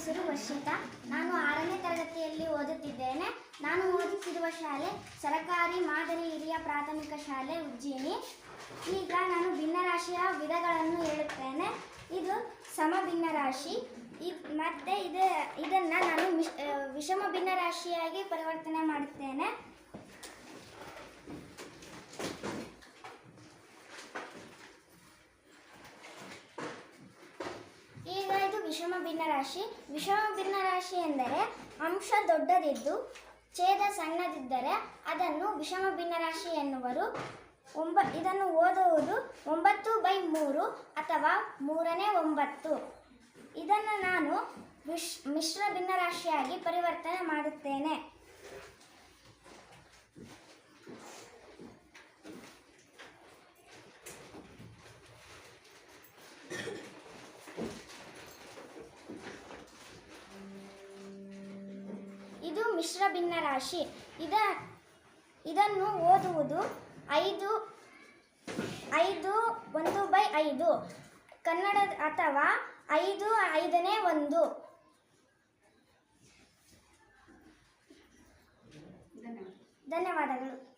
ಹೆಸರು ವರ್ಷಿತಾ. ನಾನು ಆರನೇ ತರಗತಿಯಲ್ಲಿ ಓದುತ್ತಿದ್ದೇನೆ. ನಾನು ಓದುತ್ತಿರುವ ಶಾಲೆ ಸರಕಾರಿ ಮಾದರಿ ಹಿರಿಯ ಪ್ರಾಥಮಿಕ ಶಾಲೆ ಉಜ್ಜಿನಿ. ಈಗ ನಾನು ಭಿನ್ನರಾಶಿಯ ವಿಧಗಳನ್ನು ಹೇಳುತ್ತೇನೆ. ಇದು ಸಮಭಿನ್ನರಾಶಿ. ಇ ಮತ್ತು ಇದು ಇದನ್ನು ನಾನು ವಿಷಮ ಭಿನ್ನ ಭಿನ್ನರಾಶಿಯಾಗಿ ಪರಿವರ್ತನೆ ಮಾಡುತ್ತೇನೆ ಈಗ ವಿಷಮ ಭಿನ್ನರಾಶಿ. ವಿಷಮ ಭಿನ್ನರಾಶಿ ಎಂದರೆ ಅಂಶ ದೊಡ್ಡದಿದ್ದು, ಛೇದ ಸಣ್ಣದಿದ್ದರೆ ಅದನ್ನು ವಿಷಮ ಭಿನ್ನರಾಶಿ ಎನ್ನುವರು. ಒಂಬ, ಇದನ್ನು ಓದುವುದು ಒಂಬತ್ತು ಬೈ ಮೂರು ಅಥವಾ ಮೂರನೇ ಒಂಬತ್ತು. ಇದನ್ನು ನಾನು ವಿಶ್ ಮಿಶ್ರ ಭಿನ್ನರಾಶಿಯಾಗಿ ಪರಿವರ್ತನೆ ಮಾಡುತ್ತೇನೆ. ಇದು ಭಿನ್ನ ರಾಶಿ. ಇದ, ಇದನ್ನು ಓದುವುದು ಐದು ಐದು, ಒಂದು ಬೈ ಐದು. ಕನ್ನಡ, ಅಥವಾ ಐದು, ಐದನೇ ಒಂದು. ಧನ್ಯವಾದಗಳು.